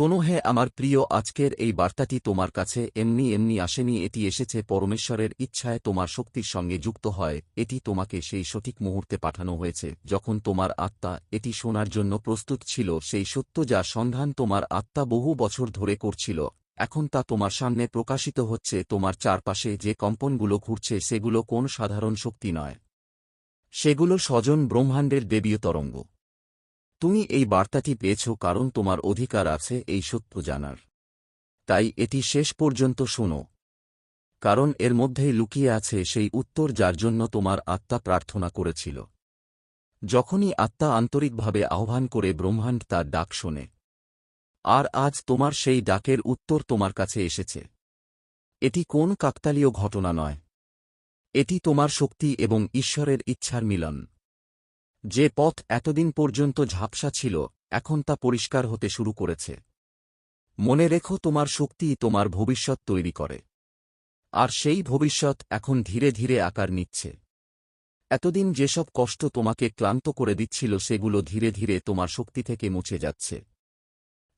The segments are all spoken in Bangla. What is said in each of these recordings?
শোনো হে আমার প্রিয়, আজকের এই বার্তাটি তোমার কাছে এমনি এমনি আসেনি, এটি এসেছে পরমেশ্বরের ইচ্ছায় তোমার শক্তির সঙ্গে যুক্ত হয়, এটি তোমাকে সেই সঠিক মুহূর্তে পাঠানো হয়েছে, যখন তোমার আত্মা এটি শোনার জন্য প্রস্তুত ছিল, সেই সত্য যা সন্ধান তোমার আত্মা বহু বছর ধরে করছিল, এখন তা তোমার সামনে প্রকাশিত হচ্ছে, তোমার চারপাশে যে কম্পনগুলো ঘুরছে, সেগুলো কোন সাধারণ শক্তি নয়। সেগুলো স্বজন ব্রহ্মাণ্ডের দেবীয় তরঙ্গ। তুমি এই বার্তাটি পেয়েছ কারণ তোমার অধিকার আছে এই সত্য জানার। তাই এটি শেষ পর্যন্ত শোনো। কারণ এর মধ্যেই লুকিয়ে আছে সেই উত্তর যার জন্য তোমার আত্মা প্রার্থনা করেছিল। যখনই আত্মা আন্তরিকভাবে আহ্বান করে ব্রহ্মাণ্ড তার ডাক শোনে। আর আজ তোমার সেই ডাকের উত্তর তোমার কাছে এসেছে। এটি কোন কাকতালীয় ঘটনা নয়। এটি তোমার শক্তি এবং ঈশ্বরের ইচ্ছার মিলন। যে পথ এতদিন পর্যন্ত ঝাপসা ছিল, এখন তা পরিষ্কার হতে শুরু করেছে। মনে রেখো তোমার শক্তি তোমার ভবিষ্যৎ তৈরি করে। আর সেই ভবিষ্যৎ এখন ধীরে ধীরে আকার নিচ্ছে। এতদিন যেসব কষ্ট তোমাকে ক্লান্ত করে দিচ্ছিল, সেগুলো ধীরে ধীরে তোমার শক্তি থেকে মুছে যাচ্ছে।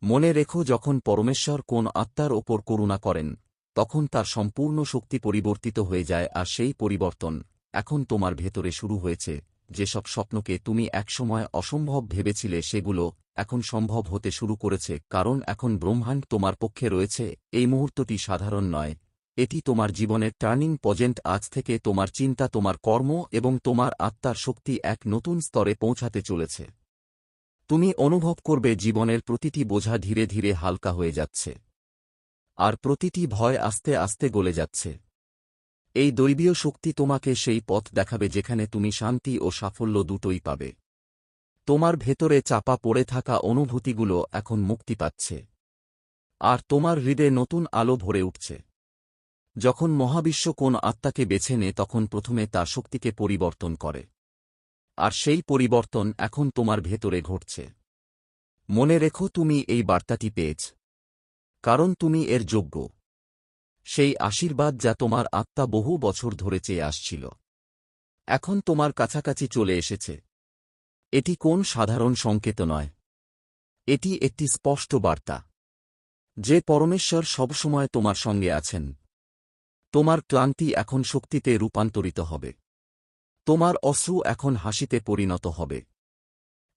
মনে রেখো যখন পরমেশ্বর কোন আত্মার ওপর করুণা করেন, তখন তার সম্পূর্ণ শক্তি পরিবর্তিত হয়ে যায়, আর সেই পরিবর্তন এখন তোমার ভেতরে শুরু হয়েছে। যেসব স্বপ্নকে তুমি একসময় অসম্ভব ভেবেছিলে সেগুলো এখন সম্ভব হতে শুরু করেছে, কারণ এখন ব্রহ্মাণ্ড তোমার পক্ষে রয়েছে, এই মুহূর্তটি সাধারণ নয়। এটি তোমার জীবনের টার্নিং পজেন্ট আজ থেকে তোমার চিন্তা, তোমার কর্ম এবং তোমার আত্মার শক্তি এক নতুন স্তরে পৌঁছাতে চলেছে। তুমি অনুভব করবে জীবনের প্রতিটি বোঝা ধীরে ধীরে হালকা হয়ে যাচ্ছে। আর প্রতিটি ভয় আস্তে আস্তে গলে যাচ্ছে। এই দৈবীয় শক্তি তোমাকে সেই পথ দেখাবে যেখানে তুমি শান্তি ও সাফল্য দুটোই পাবে। তোমার ভেতরে চাপা পড়ে থাকা অনুভূতিগুলো এখন মুক্তি পাচ্ছে। আর তোমার হৃদয়ে নতুন আলো ভরে উঠছে। যখন মহাবিশ্ব কোন আত্মাকে বেছে নেয়, তখন প্রথমে তার শক্তিকে পরিবর্তন করে। আর সেই পরিবর্তন এখন তোমার ভেতরে ঘটছে। মনে রেখো তুমি এই বার্তাটি পেয়েছ। কারণ তুমি এর যোগ্য। সেই আশীর্বাদ যা তোমার আত্মা বহু বছর ধরে চেয়ে আসছিল। এখন তোমার কাছাকাছি চলে এসেছে। এটি কোন সাধারণ সংকেত নয়। এটি একটি স্পষ্ট বার্তা। যে পরমেশ্বর সবসময় তোমার সঙ্গে আছেন। তোমার ক্লান্তি এখন শক্তিতে রূপান্তরিত হবে। তোমার অশ্রু এখন হাসিতে পরিণত হবে।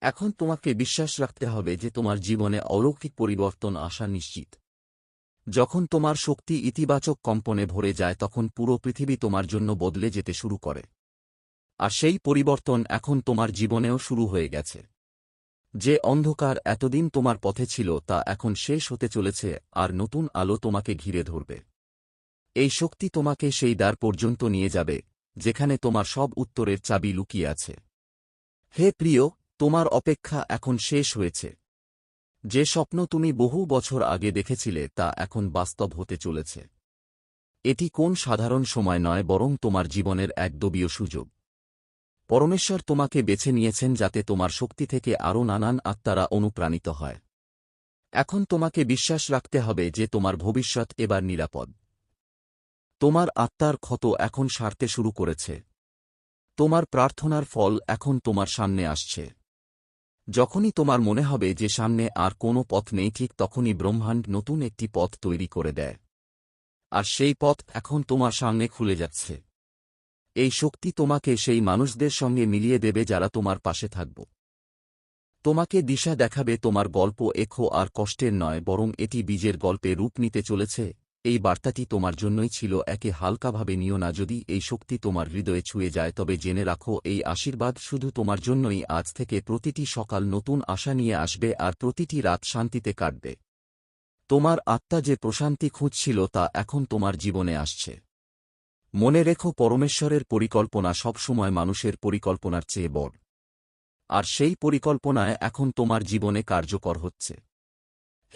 এখন তোমাকে বিশ্বাস রাখতে হবে যে তোমার জীবনে অলৌকিক পরিবর্তন আসা নিশ্চিত। যখন তোমার শক্তি ইতিবাচক কম্পনে ভরে যায় তখন পুরো পৃথিবী তোমার জন্য বদলে যেতে শুরু করে। আর সেই পরিবর্তন এখন তোমার জীবনেও শুরু হয়ে গেছে। যে অন্ধকার এতদিন তোমার পথে ছিল তা এখন শেষ হতে চলেছে আর নতুন আলো তোমাকে ঘিরে ধরবে। এই শক্তি তোমাকে সেই দ্বার পর্যন্ত নিয়ে যাবে, যেখানে তোমার সব উত্তরের চাবি লুকিয়ে আছে। হে প্রিয়, তোমার অপেক্ষা এখন শেষ হয়েছে। যে স্বপ্ন তুমি বহু বছর আগে দেখেছিলে তা এখন বাস্তব হতে চলেছে। এটি কোন সাধারণ সময় নয়, বরং তোমার জীবনের এক দবীয় সুযোগ। পরমেশ্বর তোমাকে বেছে নিয়েছেন যাতে তোমার শক্তি থেকে আরও নানান আত্মারা অনুপ্রাণিত হয়। এখন তোমাকে বিশ্বাস রাখতে হবে যে তোমার ভবিষ্যৎ এবার নিরাপদ। তোমার আত্মার ক্ষত এখন সারতে শুরু করেছে। তোমার প্রার্থনার ফল এখন তোমার সামনে আসছে। যখনই তোমার মনে হবে যে সামনে আর কোনো পথ নেই, ঠিক তখনই ব্রহ্মাণ্ড নতুন একটি পথ তৈরি করে দেয়। আর সেই পথ এখন তোমার সামনে খুলে যাচ্ছে। এই শক্তি তোমাকে সেই মানুষদের সঙ্গে মিলিয়ে দেবে যারা তোমার পাশে থাকব। তোমাকে দিশা দেখাবে তোমার গল্প, এখো আর কষ্টের নয়, বরং এটি বীজের গল্পে রূপ নিতে চলেছে। এই বার্তাটি তোমার জন্যই ছিল, একে হালকাভাবে নিও না। যদি এই শক্তি তোমার হৃদয়ে ছুঁয়ে যায়, তবে জেনে রাখো, এই আশীর্বাদ শুধু তোমার জন্যই আজ থেকে প্রতিটি সকাল নতুন আশা নিয়ে আসবে আর প্রতিটি রাত শান্তিতে কাটবে। তোমার আত্মা যে প্রশান্তি খুঁজছিল, তা এখন তোমার জীবনে আসছে। মনে রেখো, পরমেশ্বরের পরিকল্পনা সবসময় মানুষের পরিকল্পনার চেয়ে বড়। আর সেই পরিকল্পনায় এখন তোমার জীবনে কার্যকর হচ্ছে।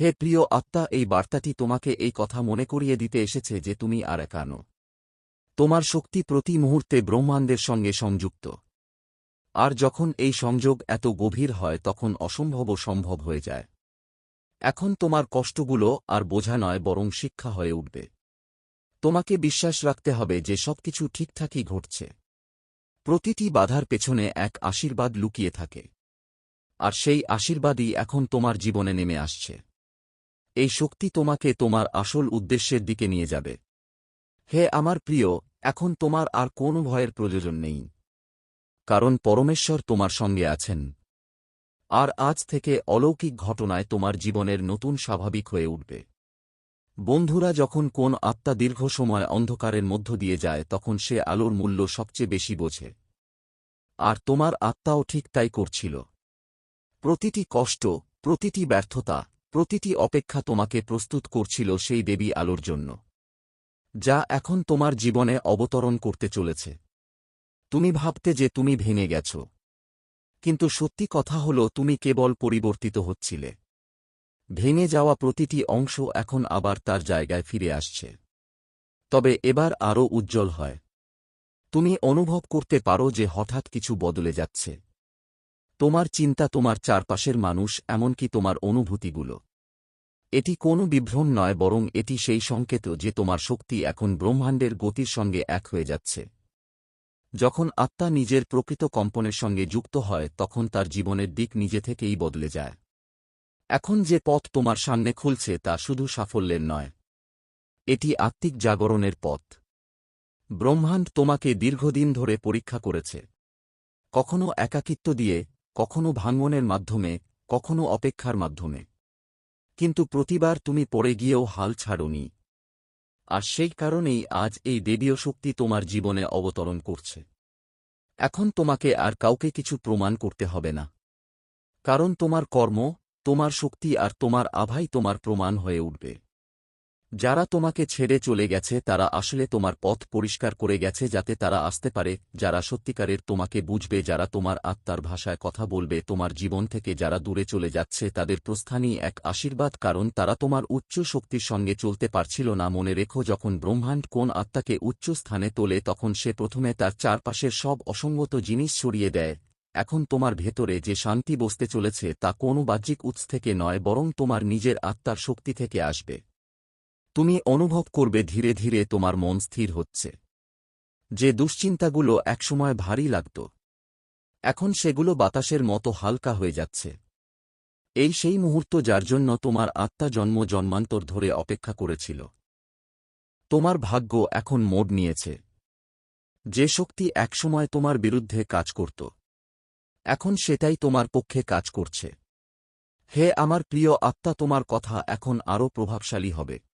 হে প্রিয় আত্মা, এই বার্তাটি তোমাকে এই কথা মনে করিয়ে দিতে এসেছে যে তুমি আর একানো তোমার শক্তি প্রতি মুহূর্তে ব্রহ্মাণ্ডের সঙ্গে সংযুক্ত। আর যখন এই সংযোগ এত গভীর হয়, তখন অসম্ভবও সম্ভব হয়ে যায়। এখন তোমার কষ্টগুলো আর বোঝা নয়, বরং শিক্ষা হয়ে উঠবে। তোমাকে বিশ্বাস রাখতে হবে যে সবকিছু ঠিকঠাকই ঘটছে। প্রতিটি বাধার পেছনে এক আশীর্বাদ লুকিয়ে থাকে। আর সেই আশীর্বাদই এখন তোমার জীবনে নেমে আসছে। এই শক্তি তোমাকে তোমার আসল উদ্দেশ্যের দিকে নিয়ে যাবে। হে আমার প্রিয়, এখন তোমার আর কোনো ভয়ের প্রয়োজন নেই। কারণ পরমেশ্বর তোমার সঙ্গে আছেন। আর আজ থেকে অলৌকিক ঘটনায় তোমার জীবনের নতুন স্বাভাবিক হয়ে উঠবে। বন্ধুরা, যখন কোন আত্মা দীর্ঘ সময় অন্ধকারের মধ্য দিয়ে যায়, তখন সে আলোর মূল্য সবচেয়ে বেশি বোঝে। আর তোমার আত্মাও ঠিক তাই করছিল। প্রতিটি কষ্ট, প্রতিটি ব্যর্থতা প্রতিটি অপেক্ষা তোমাকে প্রস্তুত করছিল সেই দেবী আলোর জন্য, যা এখন তোমার জীবনে অবতরণ করতে চলেছে। তুমি ভাবতে যে তুমি ভেঙে গেছ, কিন্তু সত্যি কথা হল তুমি কেবল পরিবর্তিত হচ্ছিলে। ভেঙে যাওয়া প্রতিটি অংশ এখন আবার তার জায়গায় ফিরে আসছে। তবে এবার আরও উজ্জ্বল হয়। তুমি অনুভব করতে পারো যে হঠাৎ কিছু বদলে যাচ্ছে। তোমার চিন্তা তোমার চারপাশের মানুষ, এমনকি তোমার অনুভূতিগুলো। এটি কোনো বিভ্রম নয়, বরং এটি সেই সংকেত যে তোমার শক্তি এখন ব্রহ্মাণ্ডের গতির সঙ্গে এক হয়ে যাচ্ছে। যখন আত্মা নিজের প্রকৃত কম্পনের সঙ্গে যুক্ত হয়, তখন তার জীবনের দিক নিজে থেকেই বদলে যায়। এখন যে পথ তোমার সামনে খুলছে, তা শুধু সাফল্যের নয়। এটি আত্মিক জাগরণের পথ। ব্রহ্মাণ্ড তোমাকে দীর্ঘদিন ধরে পরীক্ষা করেছে। কখনো একাকিত্ব দিয়ে কখনো ভাঙ্গনের মাধ্যমে, কখনো অপেক্ষার মাধ্যমে। কিন্তু প্রতিবার তুমি পড়ে গিয়েও হাল ছাড়নি। আর সেই কারণেই আজ এই দেবীয় শক্তি তোমার জীবনে অবতরণ করছে। এখন তোমাকে আর কাউকে কিছু প্রমাণ করতে হবে না। কারণ তোমার কর্ম, তোমার শক্তি আর তোমার আভাই তোমার প্রমাণ হয়ে উঠবে। যারা তোমাকে ছেড়ে চলে গেছে, তারা আসলে তোমার পথ পরিষ্কার করে গেছে যাতে তারা আসতে পারে, যারা সত্যিকারের তোমাকে বুঝবে, যারা তোমার আত্মার ভাষায় কথা বলবে, তোমার জীবন থেকে যারা দূরে চলে যাচ্ছে, তাদের প্রস্থানই এক আশীর্বাদ, কারণ তারা তোমার উচ্চ শক্তির সঙ্গে চলতে পারছিল না। মনে রেখো, যখন ব্রহ্মাণ্ড কোন আত্মাকে উচ্চ স্থানে তোলে, তখন সে প্রথমে তার চারপাশের সব অসঙ্গত জিনিস সরিয়ে দেয়। এখন তোমার ভেতরে যে শান্তি বসতে চলেছে, তা কোনো বাহ্যিক উৎস থেকে নয়, বরং তোমার নিজের আত্মার শক্তি থেকে আসবে। তুমি অনুভব করবে ধীরে ধীরে তোমার মন স্থির হচ্ছে। যে দুশ্চিন্তাগুলো একসময় ভারী লাগত। এখন সেগুলো বাতাসের মতো হালকা হয়ে যাচ্ছে। এই সেই মুহূর্ত যার জন্য তোমার আত্মা জন্ম জন্মান্তর ধরে অপেক্ষা করেছিল। তোমার ভাগ্য এখন মোড় নিয়েছে। যে শক্তি একসময় তোমার বিরুদ্ধে কাজ করত। এখন সেটাই তোমার পক্ষে কাজ করছে। হে আমার প্রিয় আত্মা, তোমার কথা এখন আরও প্রভাবশালী হবে।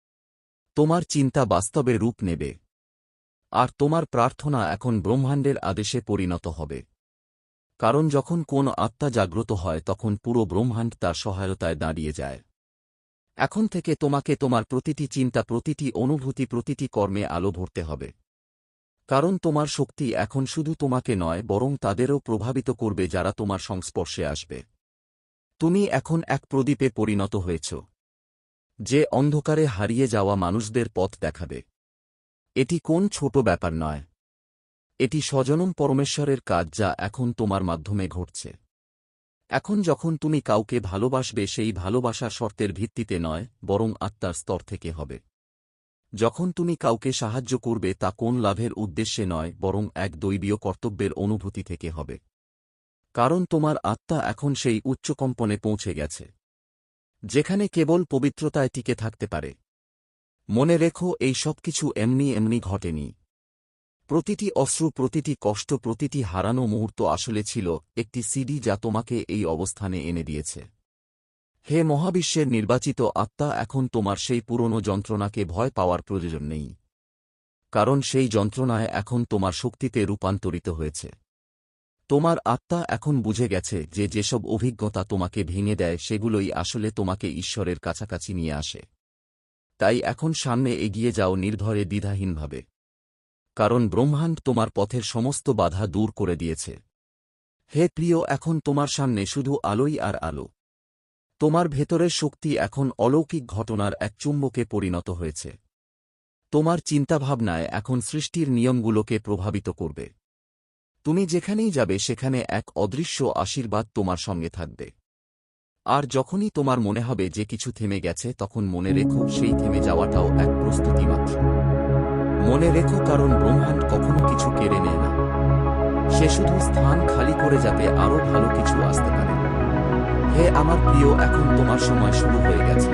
তোমার চিন্তা বাস্তবে রূপ নেবে। আর তোমার প্রার্থনা এখন ব্রহ্মাণ্ডের আদেশে পরিণত হবে। কারণ যখন কোন আত্মা জাগ্রত হয়, তখন পুরো ব্রহ্মাণ্ড তার সহায়তায় দাঁড়িয়ে যায়। এখন থেকে তোমাকে তোমার প্রতিটি চিন্তা, প্রতিটি অনুভূতি, প্রতিটি কর্মে আলো ভরতে হবে। কারণ তোমার শক্তি এখন শুধু তোমাকে নয়, বরং তাদেরও প্রভাবিত করবে যারা তোমার সংস্পর্শে আসবে। তুমি এখন এক প্রদীপে পরিণত হয়েছ। যে অন্ধকারে হারিয়ে যাওয়া মানুষদের পথ দেখাবে। এটি কোন ছোট ব্যাপার নয়। এটি স্বজনম পরমেশ্বরের কাজ যা এখন তোমার মাধ্যমে ঘটছে। এখন যখন তুমি কাউকে ভালোবাসবে, সেই ভালোবাসা শর্তের ভিত্তিতে নয়, বরং আত্মার স্তর থেকে হবে। যখন তুমি কাউকে সাহায্য করবে, তা কোন লাভের উদ্দেশ্যে নয়, বরং এক দৈবীয় কর্তব্যের অনুভূতি থেকে হবে। কারণ তোমার আত্মা এখন সেই উচ্চকম্পনে পৌঁছে গেছে। যেখানে কেবল পবিত্রতায় টিকে থাকতে পারে। মনে রেখো, এই সব কিছু এমনি এমনি ঘটেনি। প্রতিটি অশ্রু, প্রতিটি কষ্ট, প্রতিটি হারানো মুহূর্ত আসলে ছিল একটি সিডি যা তোমাকে এই অবস্থানে এনে দিয়েছে। হে মহাবিশ্বের নির্বাচিত আত্মা, এখন তোমার সেই পুরনো যন্ত্রণাকে ভয় পাওয়ার প্রয়োজন নেই। কারণ সেই যন্ত্রণায় এখন তোমার শক্তিতে রূপান্তরিত হয়েছে। তোমার আত্মা এখন বুঝে গেছে যে যেসব অভিজ্ঞতা তোমাকে ভেঙে দেয় সেগুলোই আসলে তোমাকে ঈশ্বরের কাছাকাছি নিয়ে আসে। তাই এখন সামনে এগিয়ে যাও নির্ভরে দ্বিধাহীনভাবে। কারণ ব্রহ্মাণ্ড তোমার পথের সমস্ত বাধা দূর করে দিয়েছে। হে প্রিয়, এখন তোমার সামনে শুধু আলোই আর আলো। তোমার ভেতরের শক্তি এখন অলৌকিক ঘটনার এক চুম্বকে পরিণত হয়েছে। তোমার চিন্তাভাবনায় এখন সৃষ্টির নিয়মগুলোকে প্রভাবিত করবে। তুমি যেখানেই যাবে সেখানে এক অদৃশ্য আশীর্বাদ তোমার সঙ্গে থাকবে। আর যখনই তোমার মনে হবে যে কিছু থেমে গেছে, তখন মনে রেখো সেই থেমে যাওয়াটাও এক প্রস্তুতি মাত্র। মনে রেখো কারণ ব্রহ্মাণ্ড কখনো কিছু কেড়ে নেয় না। সে শুধু স্থান খালি করে যাতে আরও ভালো কিছু আসতে পারে। হে আমার প্রিয়, এখন তোমার সময় শুরু হয়ে গেছে।